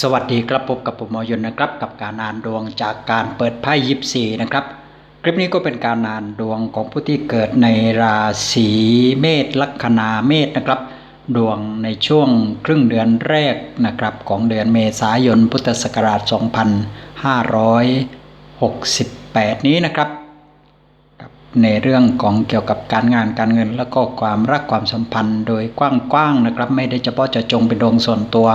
สวัสดีครับพบกับผมมอยนนะครับ กับการอ่านดวงจากการเปิดไพ่ยิปซีนะครับคลิปนี้ก็เป็นการอ่านดวงของผู้ที่เกิดในราศีเมษลัคนาเมษนะครับ ดวงในช่วงครึ่งเดือนแรกนะครับของเดือนเมษายนพุทธศักราช 2568 นี้นะครับ ในเรื่องของเกี่ยวกับการงานการเงิน แล้วก็ความรักความสัมพันธ์ โดยกว้างๆนะครับ ไม่ได้เฉพาะจะจงเป็นดวงส่วนตัว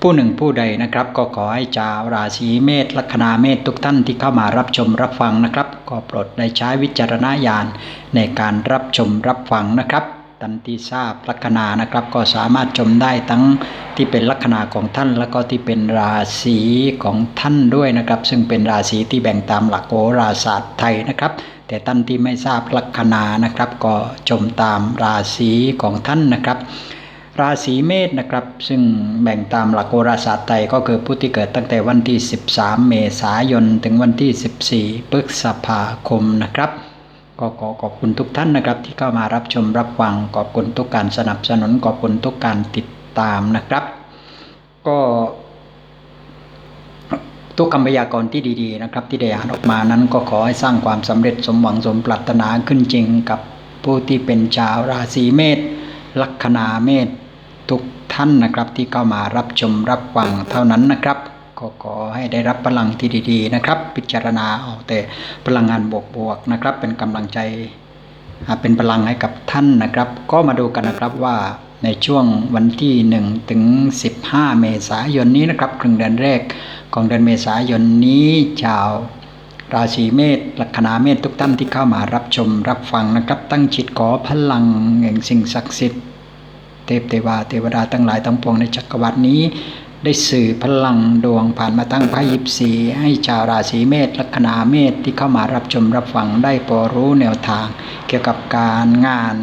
ผู้หนึ่งผู้ใดนะครับ ก็ขอให้ชาวราศีเมษลัคนาเมษทุกท่านที่เข้ามารับชมรับฟังนะครับ ก็โปรดได้ใช้วิจารณญาณในการรับชมรับฟังนะครับทันที่ทราบลัคนานะครับก็สามารถชมได้ทั้งที่เป็นลัคนาของท่าน แล้วก็ที่เป็นราศีของท่านด้วยนะครับ ซึ่งเป็นราศีที่แบ่งตามหลักโหราศาสตร์ไทยนะครับ แต่ท่านที่ไม่ทราบลัคนานะครับ ก็ชมตามราศีของท่านนะครับ ราศีเมษนะครับ ซึ่งแบ่งตามหลักโหราศาสตร์ไทยก็คือผู้ที่เกิดตั้งแต่วันที่ 13 เมษายน ถึงวันที่ 14พฤษภาคมนะครับก็ขอขอบคุณทุกท่านนะครับ ที่เข้ามารับชมรับฟังขอบคุณทุกการสนับสนุนขอบคุณทุกการติดตามนะครับ ก็ ทุกคำพยากรณ์ที่ดีๆนะครับ ที่ได้อ่านออกมานั้นก็ขอให้สร้างความสำเร็จสมหวังสมปรารถนาขึ้นจริงกับผู้ที่เป็นชาวราศีเมษลัคนาเมษทุกท่านนะครับที่เข้ามารับชมรับฟังเท่านั้นนะครับก็ขอให้ได้รับพลังที่ดี ๆ นะครับ พิจารณาเอาแต่พลังงานบวกๆนะครับ เป็นกำลังใจเป็นพลังให้กับท่านนะครับ ก็มาดูกันนะครับว่าในช่วงวันที่ 1 ถึง 15 เมษายนนี้นะครับครึ่งเดือนแรก ของเดือนเมษายนนี้ชาว ราศีเมษลัคนาเมษทุกท่านที่เข้ามารับชมรับฟังนะครับ ตั้งจิตขอพลังแห่งสิ่งศักดิ์สิทธิ์เทพเทวาเทวดาทั้งหลายทั้งปวงในจักรวรรดินี้ ได้สื่อพลังดวงผ่านมาตั้งไพ่ยิบสีให้ชาวราศีเมษลัคนาเมษที่เข้ามารับชมรับฟังได้พอรู้แนวทาง เกี่ยวกับการงาน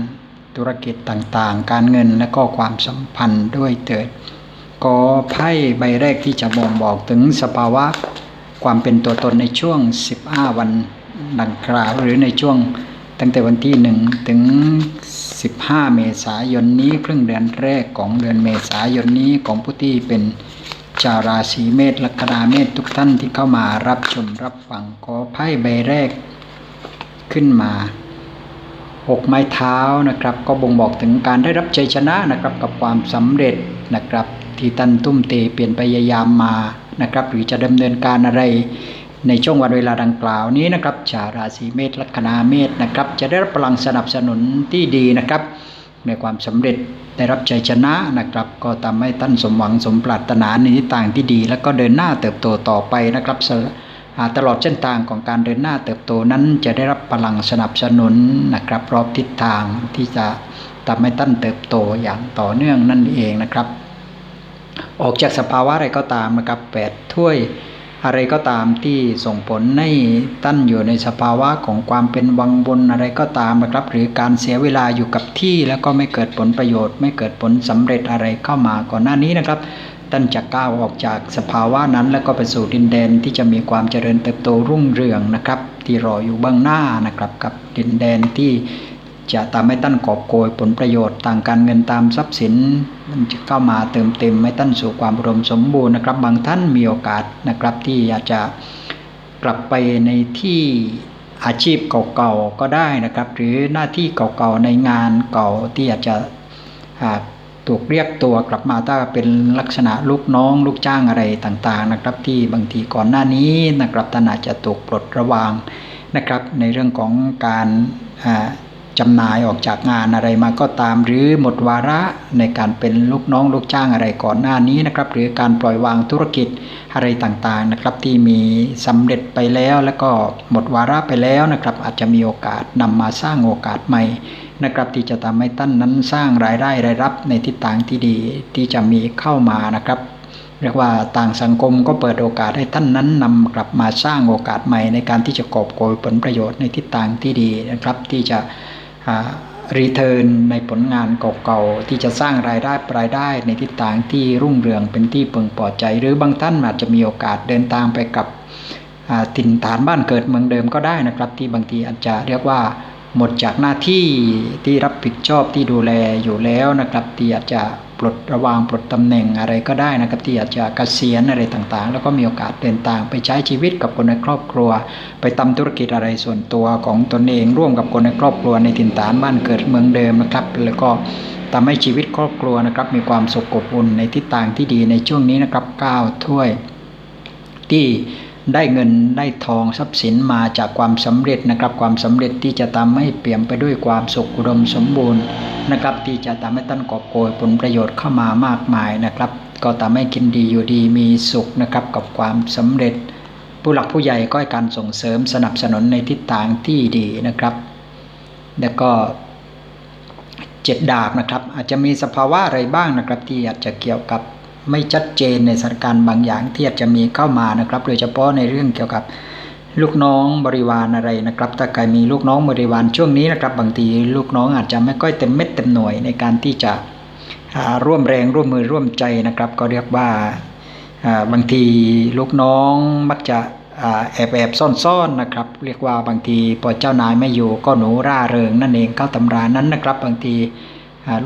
ธุรกิจต่างๆ การเงินและก็ความสัมพันธ์ด้วยเถิด ก็ไพ่ใบแรกที่จะบ่งบอกถึงสภาวะความเป็นตัวตนในช่วง 15 วันดังกล่าวหรือในช่วงตั้งแต่วันที่ 1 ถึง 15 เมษายนนี้ครึ่งเดือนแรกของเดือนเมษายนนี้ของผู้ที่เป็นชาวราศีเมษลัคนาเมษทุกท่านที่เข้ามารับชมรับฟังขอไพ่ใบแรกขึ้นมาหกไม้เท้านะครับ ก็บ่งบอกถึงการได้รับชัยชนะนะครับกับความสำเร็จนะครับ ที่ท่านทุ่มเทเปลี่ยนพยายามมานะครับ หรือจะดำเนินการอะไรในช่วงวันเวลาดังกล่าวนี้นะครับชาวราศีเมษลัคนาเมษนะครับ จะได้รับพลังสนับสนุนที่ดีนะครับ ในความสำเร็จได้รับชัยชนะนะครับ ก็ทำให้ท่านสมหวังสมปรารถนาในทิศทางที่ดี แล้วก็เดินหน้าเติบโตต่อไปนะครับตลอดเส้นทางของการเดินหน้าเติบโตนั้นจะได้รับพลังสนับสนุนนะครับรอบทิศทางที่จะทำให้ท่านเติบโตอย่างต่อเนื่องนั่นเองนะครับ ออกจากสภาวะอะไรก็ตามนะครับแปดถ้วยอะไรก็ตามที่ส่งผลให้ตั้นอยู่ในสภาวะของความเป็นวังบนอะไรก็ตามนะครับ หรือการเสียเวลาอยู่กับที่แล้วก็ไม่เกิดผลประโยชน์ ไม่เกิดผลสำเร็จอะไรเข้ามาก่อนหน้านี้นะครับท่านจะก้าวออกจากสภาวะนั้น แล้วก็ไปสู่ดินแดนที่จะมีความเจริญเติบโตรุ่งเรืองนะครับ ที่รออยู่เบื้องหน้านะครับ กับดินแดนที่ จะทำให้ท่านกอบโกยผลประโยชน์ทางการเงินตามทรัพย์สินมันจะเข้ามาเติมเต็มให้ท่านสู่ความรมสมบูรณ์นะครับ บางท่านมีโอกาสนะครับ ที่อาจจะกลับไปในที่อาชีพเก่าๆก็ได้นะครับ หรือหน้าที่เก่าๆในงานเก่าที่อาจจะถูกเรียกตัวกลับมาถ้าเป็นลักษณะลูกน้องลูกจ้างอะไรต่างๆนะครับ ที่บางทีก่อนหน้านี้นะครับท่านอาจจะถูกปลดระวางนะครับ ในเรื่องของการ จำหน่ายออกจากงานอะไรมาก็ตาม หรือหมดวาระในการเป็นลูกน้องลูกจ้างอะไรก่อนหน้านี้นะครับ หรือการปล่อยวางธุรกิจอะไรต่างๆนะครับ ที่มีสำเร็จไปแล้วแล้วก็หมดวาระไปแล้วนะครับ อาจจะมีโอกาสนำมาสร้างโอกาสใหม่นะครับที่จะทำให้ท่านนั้นสร้างรายได้รายรับในทิศทางที่ดีที่จะมีเข้ามานะครับเรียกว่าต่างสังคมก็เปิดโอกาสให้ท่านนั้นนำกลับมาสร้างโอกาสใหม่ในการที่จะกอบโกยผลประโยชน์ในทิศทางที่ดีนะครับ ที่จะ รีเทิร์นในผลงานเก่าๆ ที่จะสร้างรายได้รายได้ในทิศทางที่รุ่งเรืองเป็นที่พึงพอใจ หรือบางท่านอาจจะมีโอกาสเดินทางไปกับถิ่นฐานบ้านเกิดเมืองเดิมก็ได้นะครับ ที่บางทีอาจจะเรียกว่าหมดจากหน้าที่ที่รับผิดชอบที่ดูแลอยู่แล้วนะครับที่อาจจะ ปลดระวางปลดตำแหน่งอะไรก็ได้นะครับที่อาจจะเกษียณอะไรต่างๆ แล้วก็มีโอกาสเดินทางไปใช้ชีวิตกับคนในครอบครัว ไปทำธุรกิจอะไรส่วนตัวของตนเอง ร่วมกับคนในครอบครัวในถิ่นฐานบ้านเกิดเมืองเดิมนะครับ แล้วก็ทำให้ชีวิตครอบครัวนะครับ มีความสุขอบอุ่นในทิศทางที่ดีในช่วงนี้นะครับก้าวถ้วยที่ ได้เงินได้ทองทรัพย์สินมาจากความสำเร็จนะครับ ความสำเร็จที่จะทำให้เปี่ยมไปด้วยความสุขอุดมสมบูรณ์นะครับ ที่จะทำให้ท่านกอบโกยผลประโยชน์เข้ามามากมายนะครับ ก็ทำให้กินดีอยู่ดีมีสุขนะครับกับความสำเร็จ ผู้หลักผู้ใหญ่ก็ให้การส่งเสริมสนับสนุนในทิศทางที่ดีนะครับ แล้วก็เจ็ดดาบนะครับ อาจจะมีสภาวะอะไรบ้างนะครับ ที่อาจจะเกี่ยวกับ ไม่ชัดเจนในสถานการณ์บางอย่างที่อาจจะมีเข้ามานะครับ โดยเฉพาะในเรื่องเกี่ยวกับลูกน้องบริวารอะไรนะครับ ถ้าใครมีลูกน้องบริวารช่วงนี้นะครับ บางทีลูกน้องอาจจะไม่ค่อยเต็มเม็ดเต็มหน่วยในการที่จะร่วมแรงร่วมมือร่วมใจนะครับ ก็เรียกว่าบางทีลูกน้องมักจะแอบแอบซ่อนๆนนะครับ เรียกว่าบางทีพอเจ้านายไม่อยู่ก็หนูร่าเริงนั่นเองเข้าตำรานั้นนะครับ บางที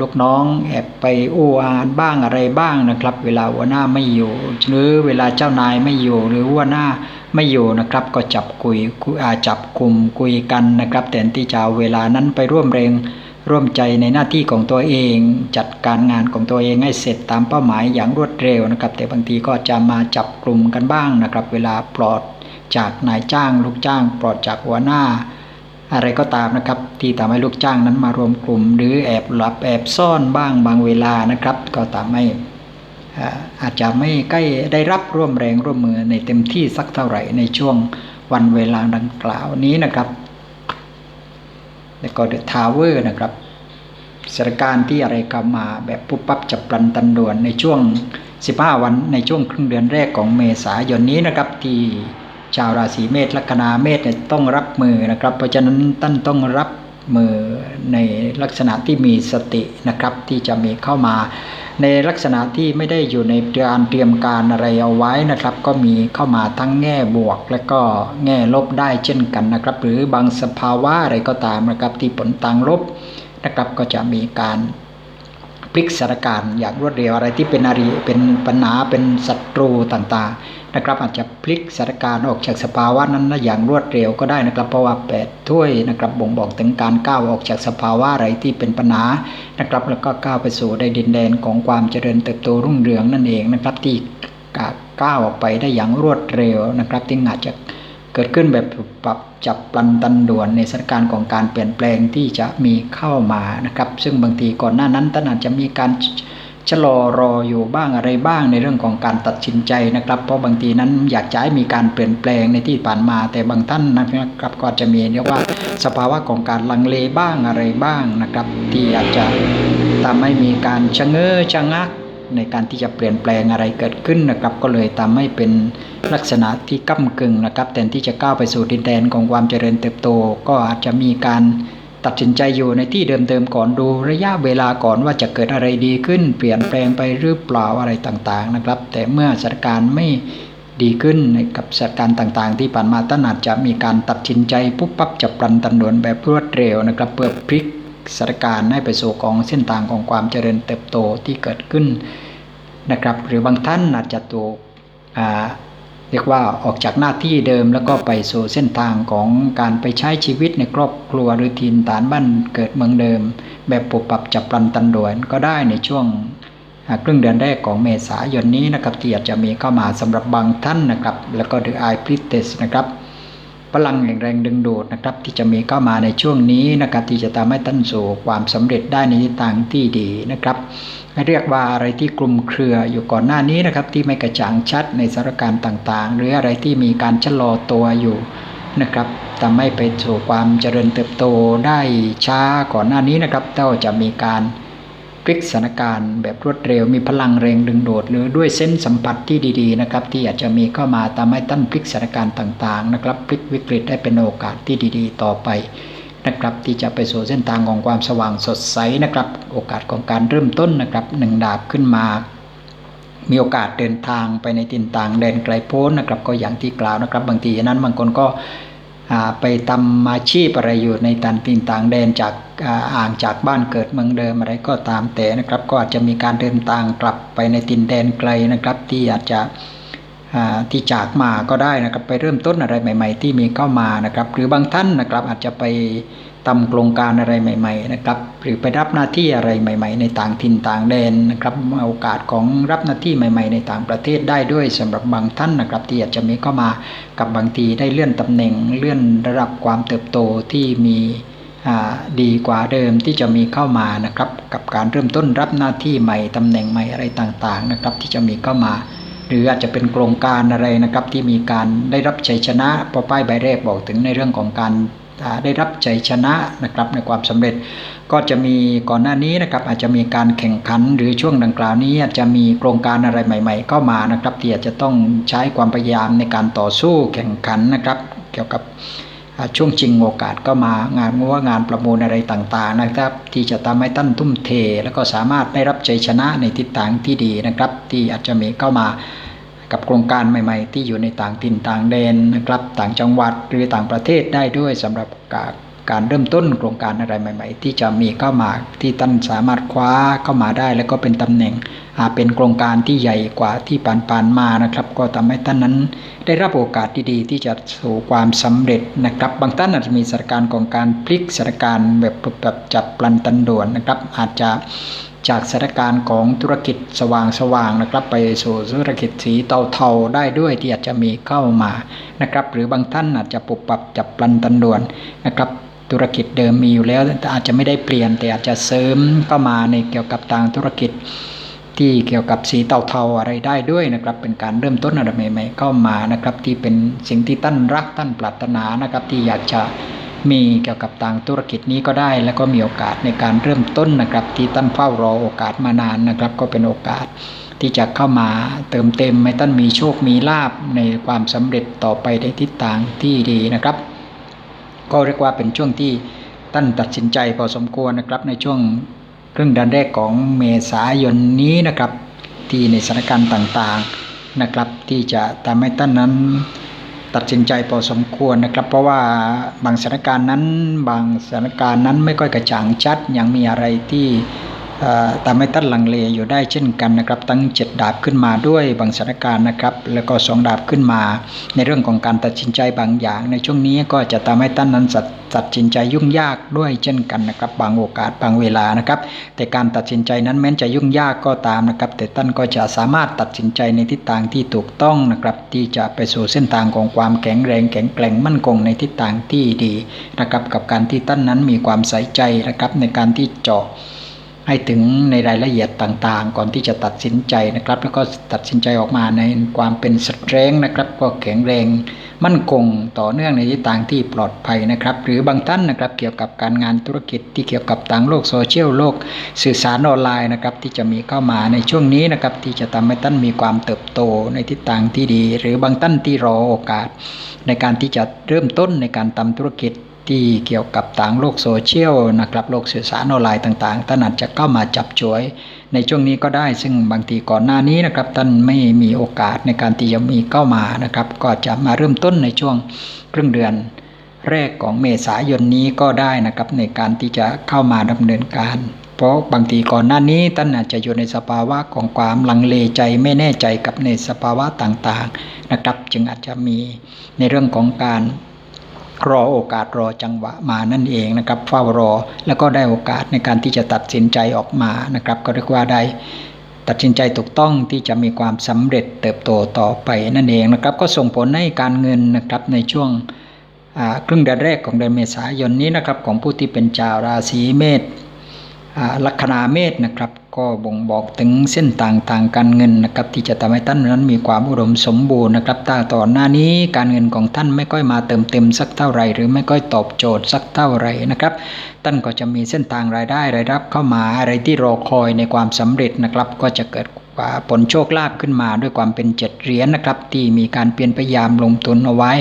ลูกน้องแอบไปอู้อานบ้างอะไรบ้างนะครับ เวลาหัวหน้าไม่อยู่ หรือเวลาเจ้านายไม่อยู่ หรือหัวหน้าไม่อยู่นะครับ ก็จับคุยจับกลุ่มคุยกันนะครับแต่ที่จะเวลานั้นไปร่วมแรงร่วมใจในหน้าที่ของตัวเอง จัดการงานของตัวเองให้เสร็จตามเป้าหมายอย่างรวดเร็วนะครับ แต่บางทีก็จะมาจับกลุ่มกันบ้างนะครับ เวลาปลอดจากนายจ้างลูกจ้าง ปลอดจากหัวหน้า อะไรก็ตามนะครับ ที่ทำให้ลูกจ้างนั้นมารวมกลุ่ม หรือแอบหลับแอบซ่อนบ้างบางเวลานะครับ ก็ทำให้อาจจะไม่ใกล้ได้รับร่วมแรงร่วมมือในเต็มที่สักเท่าไหร่ในช่วงวันเวลาดังกล่าวนี้นะครับ แล้วก็เดอะทาวเวอร์นะครับสถานการณ์ที่อะไรกามาแบบปุ๊บปั๊บจับปลันตันด่วนในช่วง 15 วันในช่วงครึ่งเดือนแรกของเมษายนนี้นะครับที่ ชาวราศีเมษลัคนาเมษเนี่ยต้องรับมือนะครับ เพราะฉะนั้นท่านต้องรับมือในลักษณะที่มีสตินะครับที่จะมีเข้ามา ในลักษณะที่ไม่ได้อยู่ในการเตรียมการอะไรเอาไว้นะครับ ก็มีเข้ามาทั้งแง่บวก และก็แง่ลบได้เช่นกันนะครับ หรือบางสภาวะอะไรก็ตามนะครับที่ผลทางลบนะครับก็จะมีการพลิกสถานการณ์อย่างรวดเร็วอะไรที่เป็นอารีเป็นปัญหาเป็นศัตรูต่างๆ นะครับอาจจะพลิกสถานการณ์ออกจากสภาวะนั้นอย่างรวดเร็วก็ได้นะครับ เพราะว่าแปดถ้วยนะครับบ่งบอกถึงการก้าวออกจากสภาวะอะไรที่เป็นปัญหานะครับแล้วก็ก้าวไปสู่ในดินแดนของความเจริญเติบโตรุ่งเรืองนั่นเองนะครับที่ก้าวออกไปได้อย่างรวดเร็วนะครับที่อาจจะเกิดขึ้นแบบปรับจับปลันตันด่วนในสถานการณ์ของการเปลี่ยนแปลงที่จะมีเข้ามานะครับ ซึ่งบางทีก่อนหน้านั้นท่านอาจจะมีการ ชะลอรออยู่บ้างอะไรบ้างในเรื่องของการตัดสินใจนะครับ เพราะบางทีนั้นอยากจะให้มีการเปลี่ยนแปลงในที่ผ่านมา แต่บางท่านนะครับก็จะมีเรียกว่าสภาวะของการลังเลบ้างอะไรบ้างนะครับ ที่อาจจะทำให้มีการชะเง้อชะงักในการที่จะเปลี่ยนแปลงอะไรเกิดขึ้นนะครับ ก็เลยทำให้เป็นลักษณะที่ก้ากึ่งนะครับแทนที่จะก้าวไปสู่ดินแดนของความเจริญเติบโต ก็อาจจะมีการ ตัดสินใจอยู่ในที่เดิมๆก่อนดูระยะเวลาก่อนว่าจะเกิดอะไรดีขึ้น เปลี่ยนแปลงไปหรือเปล่าอะไรต่างๆนะครับ แต่เมื่อสถานการณ์ไม่ดีขึ้นกับสถานการณ์ต่างๆ ที่ผ่านมาท่านอาจจะมีการตัดสินใจปุ๊บปั๊บจับปลันตันดวนแบบรวดเร็วนะครับเพื่อพลิกสถานการณ์ให้ไปสู่ของเส้นทางของความเจริญเติบโตที่เกิดขึ้นนะครับ หรือบางท่านอาจจะถูก เรียกว่าออกจากหน้าที่เดิมแล้วก็ไปสู่เส้นทางของการไปใช้ชีวิตในครอบครัวหรือทินฐานบ้านเกิดเมืองเดิม แบบปุบปับจับปลันตันด่วนก็ได้ในช่วงครึ่งเดือนแรกของเมษายนนี้นะครับที่อาจจะมีเข้ามาสำหรับบางท่านนะครับ แล้วก็ดูไอพริเตสนะครับ พลังแห่งแรงดึงดูดนะครับ ที่จะมีเข้ามาในช่วงนี้นะครับที่จะทำให้ท่านสู่ความสำเร็จได้ในทิศทางที่ดีนะครับเรียกว่าอะไรที่กลุ่มเครืออยู่ก่อนหน้านี้นะครับ ที่ไม่กระจ่างชัดในสถานการณ์ต่าง ๆ หรืออะไรที่มีการชะลอตัวอยู่นะครับทำให้ไปสู่ความเจริญเติบโตได้ช้าก่อนหน้านี้นะครับเต้าจะมีการ พลิกสถานการณ์แบบรวดเร็ว มีพลังแรงดึงโดดหรือด้วยเส้นสัมผัสที่ดีๆนะครับที่อาจจะมีเข้ามาทำให้ท่านพลิกสถานการณ์ต่างๆนะครับพลิกวิกฤตได้เป็นโอกาสที่ดีๆ ต่อไปนะครับที่จะไปสู่เส้นทางของความสว่างสดใสนะครับ โอกาสของการเริ่มต้นนะครับหนึ่งดาบขึ้นมา มีโอกาสเดินทางไปในทินต่างแดนไกลโพ้นนะครับก็อย่างที่กล่าวนะครับ บางทีนั้นบางคนก็ ไปทำอาชีพอะไรอยู่ในต่างถิ่นต่างแดนจากอ่างจากบ้านเกิดเมืองเดิมอะไรก็ตามแต่นะครับ ก็อาจจะมีการเดินทางกลับไปในตินแดนไกลนะครับ ที่อาจจะที่จากมาก็ได้นะครับ ไปเริ่มต้นอะไรใหม่ ๆ ที่มีเข้ามานะครับ หรือบางท่านนะครับอาจจะไป ทำโครงการอะไรใหม่ ๆ นะครับ หรือไปรับหน้าที่อะไรใหม่ ๆ ในต่างถิ่นต่างแดนนะครับโอกาสของรับหน้าที่ใหม่ ๆ ในต่างประเทศได้ด้วยสำหรับบางท่านนะครับ ที่อาจจะมีเข้ามากับบางทีได้เลื่อนตำแหน่งเลื่อนระดับความเติบโตที่มีดีกว่าเดิมที่จะมีเข้ามานะครับ กับการเริ่มต้นรับหน้าที่ใหม่ตำแหน่งใหม่อะไรต่างๆนะครับ ที่จะมีเข้ามา หรืออาจจะเป็นโครงการอะไรนะครับที่มีการได้รับชัยชนะพราะป้ายใบแรกบอกถึงในเรื่องของการ ได้รับชัยชนะนะครับในความสำเร็จ ก็จะมีก่อนหน้านี้นะครับอาจจะมีการแข่งขันหรือช่วงดังกล่าวนี้อาจจะมีโครงการอะไรใหม่ๆเข้ามานะครับที่อาจจะต้องใช้ความพยายามในการต่อสู้แข่งขันนะครับ เกี่ยวกับช่วงชิงโอกาสก็มางานว่างานประมูลอะไรต่างๆนะครับ ที่จะทำให้ท่านทุ่มเท แล้วก็สามารถได้รับชัยชนะในทิศทางที่ดีนะครับ ที่อาจจะมีเข้ามา กับโครงการใหม่ ๆ ที่อยู่ในต่างถิ่นต่างแดนนะครับต่างจังหวัดหรือต่างประเทศได้ด้วยสำหรับการการเริ่มต้นโครงการอะไรใหม่ ๆ ที่จะมีเข้ามาที่ท่านสามารถคว้าเข้ามาได้ แล้วก็เป็นตำแหน่งอาเป็นโครงการที่ใหญ่กว่าที่ผ่านๆมานะครับ ก็ทำให้ท่านนั้น ได้รับโอกาสดีๆที่จะสู่ความสำเร็จนะครับ บางท่านอาจจะมีสถานการณ์ของการพลิกสถานการณ์แบบแบบจับปลันตันด่วนนะครับ อาจจะ จากสถานการณ์ของธุรกิจสว่างสว่างๆนะครับ ไปสู่ธุรกิจสีเทาๆได้ด้วยที่อาจจะมีเข้ามานะครับ หรือบางท่านอาจจะปรับปรับจับปลันตันด่วนนะครับธุรกิจเดิมมีอยู่แล้วแต่อาจจะไม่ได้เปลี่ยน แต่อาจจะเสริมเข้ามาในเกี่ยวกับทางธุรกิจ ที่เกี่ยวกับสีเทาๆอะไรได้ด้วยนะครับ เป็นการเริ่มต้นอะไรใหม่ๆเข้ามานะครับ ที่เป็นสิ่งที่ท่านรักท่านปรารถนานะครับที่อยากจะ มีเกี่ยวกับทางธุรกิจนี้ก็ได้ แล้วก็มีโอกาสในการเริ่มต้นนะครับ ที่ท่านเฝ้ารอโอกาสมานานนะครับ ก็เป็นโอกาสที่จะเข้ามาเติมเต็มให้ท่านมีโชคมีลาบในความสำเร็จต่อไปในทิศทางที่ดีนะครับ ก็เรียกว่าเป็นช่วงที่ท่านตัดสินใจพอสมควรนะครับ ในช่วงครึ่งเดือนแรกของเมษายนนี้นะครับ ที่ในสถานการณ์ต่างๆนะครับ ที่จะทำให้ท่านนั้น ตัดสินใจพอสมควรนะครับ เพราะว่าบางสถานการณ์นั้น บางสถานการณ์นั้นไม่ค่อยกระจ่างชัดยังมีอะไรที่ ทำให้ท่านลังเลอยู่ได้เช่นกันนะครับ ตั้งเจ็ดดาบขึ้นมาด้วยบางสถานการณ์นะครับ แล้วก็สองดาบขึ้นมา ในเรื่องของการตัดสินใจบางอย่าง ในช่วงนี้ก็จะทำให้ท่านนั้นตัดสินใจยุ่งยากด้วยเช่นกันนะครับ บางโอกาสบางเวลานะครับ แต่การตัดสินใจนั้นแม้นจะยุ่งยากก็ตามนะครับ แต่ท่านก็จะสามารถตัดสินใจในทิศทางที่ถูกต้องนะครับ ที่จะไปสู่เส้นทางของความแข็งแรงแข็งแกร่งมั่นคงในทิศทางที่ดีนะครับ กับการที่ท่านนั้นมีความใส่ใจนะครับในการที่เจาะ ให้ถึงในรายละเอียดต่างๆ ก่อนที่จะตัดสินใจนะครับ แล้วก็ตัดสินใจออกมาในความเป็นสเตรงนะครับ ก็แข็งแรง มั่นคงต่อเนื่องในทิศทางที่ปลอดภัยนะครับ หรือบางท่านนะครับเกี่ยวกับการงานธุรกิจที่เกี่ยวกับทางโลกโซเชียลโลก สื่อสารออนไลน์นะครับที่จะมีเข้ามาในช่วงนี้นะครับที่จะทำให้ท่านมีความเติบโตในทิศทางที่ดี หรือบางท่านที่รอโอกาส ในการที่จะเริ่มต้นในการทำธุรกิจ ที่เกี่ยวกับทางโลกโซเชียลนะครับโลกสื่อสารออนไลน์ต่างๆท่านอาจจะเข้ามาจับจวย ในช่วงนี้ก็ได้ ซึ่งบางทีก่อนหน้านี้นะครับท่านไม่มีโอกาสในการที่จะมีเข้ามานะครับ ก็จะมาเริ่มต้นในช่วงครึ่งเดือนแรกของเมษายนนี้ก็ได้นะครับในการที่จะเข้ามาดำเนินการ เพราะบางทีก่อนหน้านี้ท่านอาจจะอยู่ในสภาวะของความลังเลใจไม่แน่ใจกับในสภาวะต่างๆนะครับ จึงอาจจะมีในเรื่องของการ รอโอกาสรอจังหวะมานั่นเองนะครับเฝ้ารอแล้วก็ได้โอกาสในการที่จะตัดสินใจออกมานะครับ ก็เรียกว่าได้ตัดสินใจถูกต้องที่จะมีความสำเร็จเติบโตต่อไปนั่นเองนะครับ ก็ส่งผลให้การเงินนะครับในช่วงครึ่งเดือนแรกของเดือนเมษายนนี้นะครับของผู้ที่เป็นชาวราศีเมษลัคนาเมษนะครับ ก็บ่งบอกถึงเส้นต่างทางการเงินนะครับ ที่จะทำให้ท่านนั้นมีความอุดมสมบูรณ์นะครับถ้าต่อนหน้านี้การเงินของท่านไม่ค่อยมาเติมเต็มสักเท่าไหร่ หรือไม่ค่อยตอบโจทย์สักเท่าไหร่นะครับ ท่านก็จะมีเส้นทางรายได้รายรับเข้ามาอะไรที่รอคอยในความสำเร็จนะครับ ก็จะเกิดผลโชคลาภขึ้นมาด้วยความเป็นเจ็ดเหรียญนะครับ ที่มีการเปลี่ยนพยายามลงทุนเอาไว้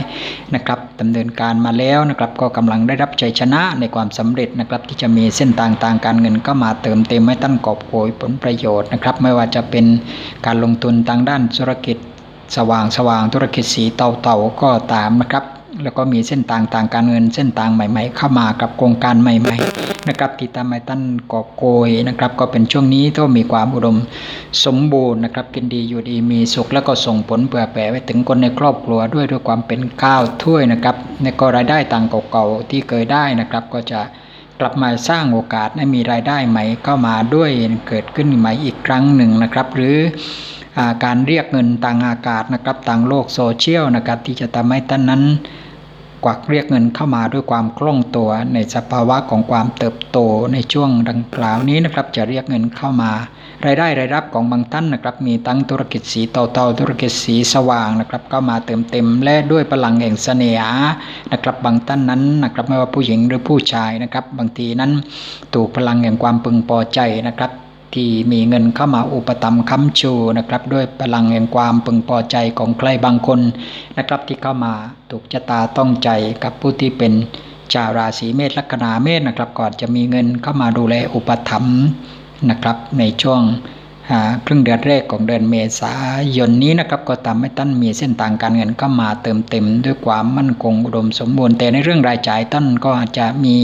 นะครับดำเนินการมาแล้วนะครับ ก็กำลังได้รับชัยชนะในความสำเร็จนะครับ ที่จะมีเส้นทางทางการเงินเข้ามาเติมเต็มให้ท่านกอบโกยผลประโยชน์นะครับ ไม่ว่าจะเป็นการลงทุนทางด้านธุรกิจสว่างสว่างธุรกิจสีเตาๆก็ตามนะครับ แล้วก็มีเส้นทางทางการเงินเส้นทางใหม่ๆ เข้ามากับโครงการใหม่ ๆ นะครับที่ทำให้ท่านกอบโกยนะครับ ก็เป็นช่วงนี้ที่มีความอุดมสมบูรณ์นะครับ กินดีอยู่ดีมีสุขแล้วก็ส่งผลเผื่อแผ่ไปถึงคนในครอบครัวด้วยด้วยความเป็นข้าวถ้วยนะครับในก็รายได้ต่างเก่าๆที่เคยได้นะครับ ก็จะกลับมาสร้างโอกาสให้มีรายได้ใหม่เข้ามาด้วยเกิดขึ้นใหม่อีกครั้งหนึ่งนะครับ หรืออการเรียกเงินต่างอากาศนะครับต่างโลกโซเชียลนะครับที่จะทำให้ท่านนั้น กวักเรียกเงินเข้ามาด้วยความคล่องตัวในสภาวะของความเติบโตในช่วงดังกล่าวนี้นะครับ จะเรียกเงินเข้ามารายได้รายรับของบางท่านนะครับ มีทั้งธุรกิจสีเตาๆธุรกิจสีสว่างนะครับเข้ามาเติมเต็มและด้วยพลังแห่งเสน่หานะครับบางท่านนั้นนะครับไม่ว่าผู้หญิงหรือผู้ชายนะครับ บางทีนั้นถูกพลังแห่งความพึงพอใจนะครับ ที่มีเงินเข้ามาอุปตัมภ์ค้ำชูนะครับด้วยพลังแห่งความพึงพอใจของใครบางคนนะครับที่เข้ามาถูกชะตาต้องใจกับผู้ที่เป็นชาวราศีเมษลัคนาเมษนะครับก่อนจะมีเงินเข้ามาดูแลอุปถัมภ์นะครับในช่วง ครึ่งเดือนแรกของเดือนเมษายนนี้นะครับก็ทำให้ท่านมีเส้นทางการเงินก็มาเติมเต็มด้วยความมั่นคงอุดมสมบูรณ์แต่ในเรื่องรายจ่ายท่านก็อาจจะมี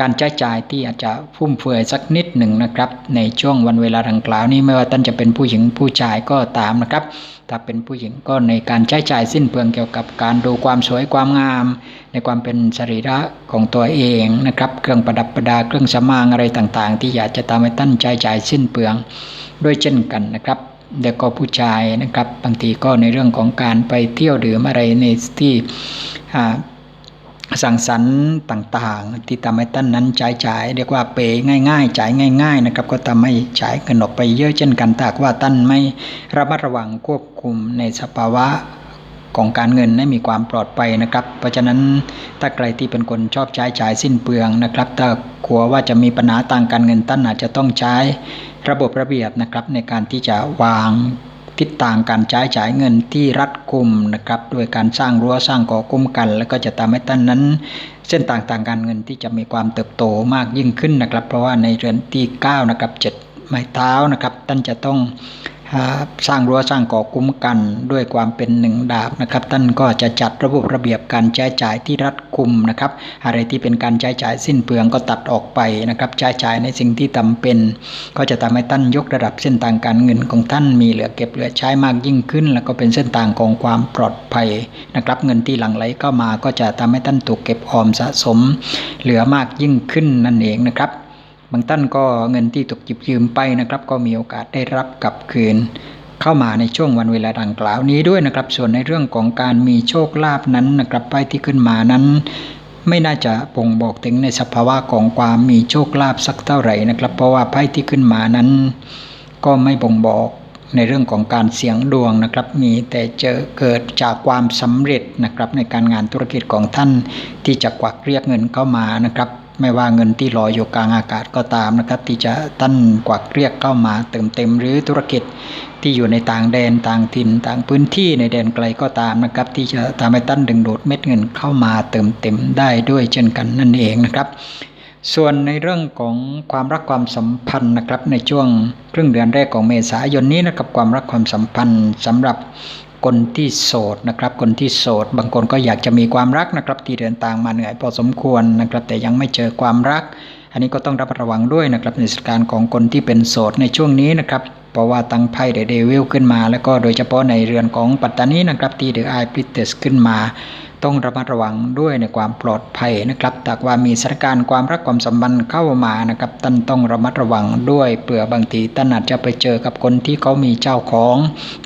การใช้จ่ายที่อาจจะฟุ่มเฟือยสักนิดหนึ่งนะครับ ในช่วงวันเวลาดังกล่าวนี้ไม่ว่าท่านจะเป็นผู้หญิงผู้ชายก็ตามนะครับ ถ้าเป็นผู้หญิงก็ในการใช้จ่ายสิ้นเปลืองเกี่ยวกับการดูความสวยความงาม ในความเป็นสรีระของตัวเองนะครับ เครื่องประดับประดาเครื่องสมางอะไรต่างๆ ที่อยากจะทำให้ท่านใช้จ่ายสิ้นเปลืองด้วยเช่นกันนะครับเด็กก็ผู้ชายนะครับ บางทีก็ในเรื่องของการไปเที่ยวดื่มอะไรในที่ สังสรรค์ต่างๆ ที่ทำให้ท่านนั้นจ่ายจ่ายเรียกว่าเปง่าย ๆ จ่ายง่าย ๆ นะครับ ก็ทำให้จ่ายเงินออกไปเยอะเช่นกันถ้าว่าท่านไม่ระมัดระวังควบคุมในสภาวะของการเงินให้มีความปลอดภัยนะครับ เพราะฉะนั้นถ้าใครที่เป็นคนชอบใช้จ่ายสิ้นเปลืองนะครับ ถ้ากลัวว่าจะมีปัญหาทางการเงินท่านอาจจะต้องใช้ระบบระเบียบนะครับในการที่จะวาง ทิศทางการใช้จ่ายเงินที่รัดกุมนะครับด้วยการสร้างรั้วสร้างก่อกุ้มกัน แล้วก็จะทำให้ท่านนั้น เส้นต่างทางการเงินที่จะมีความเติบโตมากยิ่งขึ้นนะครับ เพราะว่าในเรือนที่9นะครับ7ไม้เท้านะครับท่านจะต้อง สร้างรั้วสร้างก่อคุ้มกันด้วยความเป็นหนึ่งดาบนะครับ ท่านก็จะจัดระบบระเบียบการใช้จ่ายที่รัดกุมนะครับ อะไรที่เป็นการใช้จ่ายสิ้นเปลืองก็ตัดออกไปนะครับใช้จ่ายในสิ่งที่จาเป็น ก็จะทำให้ท่านยกระดับเส้นทางการเงินของท่านมีเหลือเก็บเหลือใช้มากยิ่งขึ้น แล้วก็เป็นเส้นทางของความปลอดภัยนะครับ เงินที่หลั่งไหลเข้ามาก็จะทำให้ท่านถูกเก็บออมสะสม เหลือมากยิ่งขึ้นนั่นเองนะครับ บางท่านก็เงินที่ถูกจิบยืมไปนะครับ ก็มีโอกาสได้รับกลับคืน เข้ามาในช่วงวันเวลาดังกล่าวนี้ด้วยนะครับ ส่วนในเรื่องของการมีโชคลาภนั้นนะครับไปที่ขึ้นมานั้น ไม่น่าจะบ่งบอกถึงในสภาวะของความมีโชคลาภสักเท่าไหร่นะครับ เพราะว่าไพ่ที่ขึ้นมานั้น ก็ไม่บ่งบอกในเรื่องของการเสี่ยงดวงนะครับ มีแต่เจอเกิดจากความสำเร็จนะครับในการงานธุรกิจของท่านที่จะกวักเรียกเงินเข้ามานะครับ ไม่ว่าเงินที่ลอยอยู่กลางอากาศก็ตามนะครับ ที่จะตั้นกวักเรียกเข้ามาเติมเต็มหรือธุรกิจที่อยู่ในต่างแดนต่างถิ่นต่างพื้นที่ในแดนไกลก็ตามนะครับ ที่จะทำให้ตั้นดึงดูดเม็ดเงินเข้ามาเติมเต็มได้ด้วยเช่นกันนั่นเองนะครับ ส่วนในเรื่องของความรักความสัมพันธ์นะครับในช่วงครึ่งเดือนแรกของเมษายนนี้นะครับความรักความสัมพันธ์สำหรับ คนที่โสดนะครับ คนที่โสด บางคนก็อยากจะมีความรักนะครับ ที่เดินทางมาเหนื่อยพอสมควรนะครับ แต่ยังไม่เจอความรัก อันนี้ก็ต้องรัดระวังด้วยนะครับในสถานการณ์ของคนที่เป็นโสดในช่วงนี้นะครับเพราะว่าตั้งไพ่เดวิลขึ้นมา แล้วก็โดยเฉพาะในเรือนของปัตตานีนะครับที่เดอะไอพิเตสขึ้นมา ต้องระมัดระวังด้วยในความปลอดภัยนะครับแต่ว่ามีสถานการณ์ความรักความสัมพันธ์เข้ามานะครับท่านต้องระมัดระวังด้วยเผื่อบางทีท่านอาจจะไปเจอกับคนที่เขามีเจ้าของ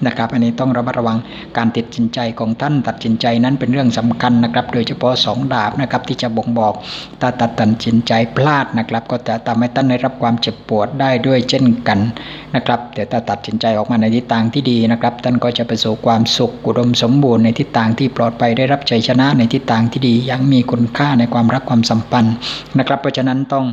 นะครับ อันนี้ต้องระมัดระวังการตัดสินใจของท่านตัดสินใจนั้นเป็นเรื่องสำคัญนะครับ โดยเฉพาะ 2 ดาบนะครับที่จะบ่งบอกถ้าตัดสินใจพลาดนะครับ ก็จะทำให้ท่านได้รับความเจ็บปวดได้ด้วยเช่นกันนะครับแต่ถ้าตัดสินใจออกมาในทิศทางที่ดีนะครับ ท่านก็จะประสบความสุขอุดมสมบูรณ์ในทิศทางที่ปลอดภัยได้รับใจชนะในทิศทางที่ดียังมีคุณค่าในความรักความสัมพันธ์นะครับ เพราะฉะนั้นต้อง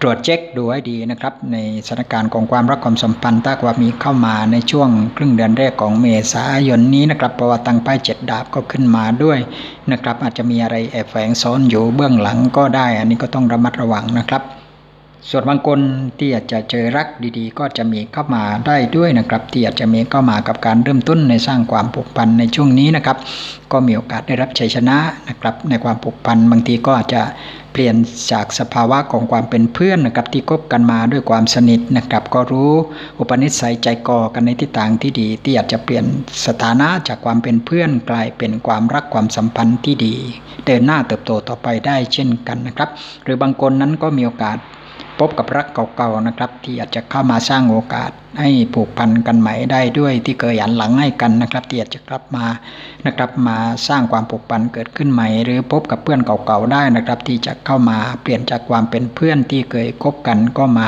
ตรวจเช็คดูให้ดีนะครับ ในสถานการณ์ของความรักความสัมพันธ์ถ้าว่ามีเข้ามาในช่วงครึ่งเดือนแรกของเมษายนนี้นะครับปราะวัติตังไพ่เจ็ดดาบก็ขึ้นมาด้วยนะครับ อาจจะมีอะไรแอบแฝงซ้อนอยู่เบื้องหลังก็ได้ อันนี้ก็ต้องระมัดระวังนะครับ ส่วนบางคนที่อาจจะเจอรักดีๆ ก็จะมีเข้ามาได้ด้วยนะครับ ที่อาจจะมีเข้ามากับการเริ่มต้นในสร้างความผูกพันในช่วงนี้นะครับ ก็มีโอกาสได้รับชัยชนะนะครับ ในความผูกพันบางทีก็อาจจะเปลี่ยนจากสภาวะของความเป็นเพื่อนนะครับที่คบกันมาด้วยความสนิทนะครับ ก็รู้อุปนิสัยใจกอกันในทิศทางที่ดี ที่อาจจะเปลี่ยนสถานะจากความเป็นเพื่อนกลายเป็นความรักความสัมพันธ์ที่ดี เดินหน้าเติบโตต่อไปได้เช่นกันนะครับ หรือบางคนนั้นก็มีโอกาส พบกับรักเก่าๆนะครับ ที่อาจจะเข้ามาสร้างโอกาสให้ผูกพันกันใหม่ได้ด้วยที่เคยหันหลังให้กันนะครับ ที่อาจจะกลับมานะครับมาสร้างความผูกพันเกิดขึ้นใหม่ หรือพบกับเพื่อนเก่าๆได้นะครับ ที่จะเข้ามาเปลี่ยนจากความเป็นเพื่อนที่เคยคบกันก็มา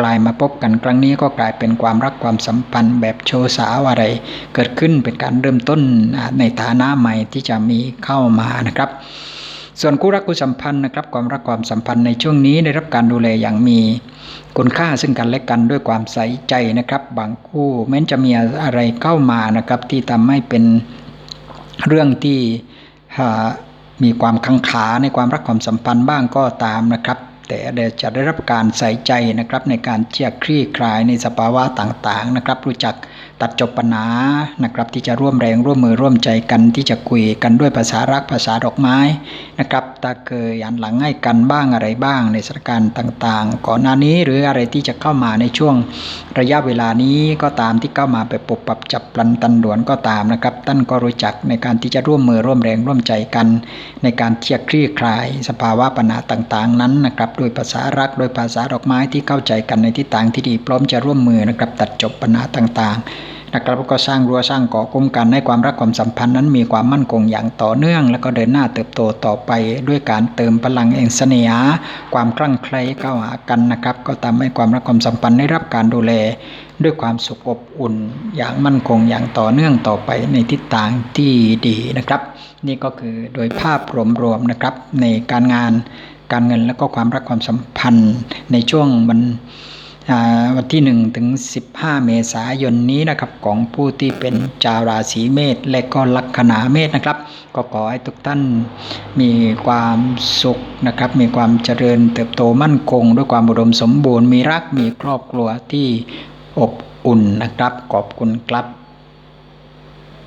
กลายมาพบกันครั้งนี้ก็กลายเป็นความรักความสัมพันธ์ แบบโชว์สาวอะไร เกิดขึ้นเป็นการเริ่มต้นในฐานะใหม่ที่จะมีเข้ามานะครับ ส่วนคู่รักคู่สัมพันธ์นะครับความรักความสัมพันธ์ในช่วงนี้ได้รับการดูแลอย่างมีคุณค่าซึ่งกันและกันด้วยความใส่ใจนะครับ บางคู่แม้จะมีอะไรเข้ามานะครับที่ทำให้เป็นเรื่องที่มีความขังขาในความรักความสัมพันธ์บ้างก็ตามนะครับ แต่จะได้รับการใส่ใจนะครับในการเชี่ยคลี่คลายในสภาวะต่างๆนะครับ รู้จักตัดจบปัญหานะครับ ที่จะร่วมแรงร่วมมือร่วมใจกันที่จะคุยกันด้วยภาษารักภาษาดอกไม้ นะครับตาเคยอันหลังให้กันบ้างอะไรบ้างในสถานการณ์ต่างๆ ก่อนหน้านี้หรืออะไรที่จะเข้ามาในช่วงระยะเวลานี้ก็ตามที่เข้ามาไปปรับปรับจับปลันตันด่วนก็ตามนะครับท่านก็รู้จักในการที่จะร่วมมือร่วมแรงร่วมใจกัน ในการเที่ยคลี่คลาย สภาวะปัญหาต่างๆ นั้นนะครับโดยภาษารักโดยภาษาดอกไม้ที่เข้าใจกันในทิศทางที่ดีพร้อมจะร่วมมือนะครับตัดจบปัญหาต่างๆ นะครับก็สร้างรั้วสร้างเกาะคุ้มกันให้ความรักความสัมพันธ์นั้นมีความมั่นคงอย่างต่อเนื่อง แล้วก็เดินหน้าเติบโตต่อไปด้วยการเติมพลังแห่งเสน่หาความคลั่งไคล้เข้าหากันนะครับ ก็ทำให้ความรักความสัมพันธ์ได้รับการดูแล ด้วยความสุขอบอุ่น อย่างมั่นคงอย่างต่อเนื่องต่อไปในทิศทางที่ดีนะครับ นี่ก็คือโดยภาพรวมๆนะครับในการงานการเงินและก็ความรักความสัมพันธ์ในช่วงวัน วันที่ 1 ถึง 15 เมษายนนี้นะครับของผู้ที่เป็นชาวราศีเมษและก็ลัคนาเมษนะครับ ก็ขอให้ทุกท่านมีความสุขนะครับ มีความเจริญเติบโตมั่นคง ด้วยความบุดมสมบูรณ์มีรักมีครอบครัวที่อบอุ่นนะครับ ขอบคุณครับ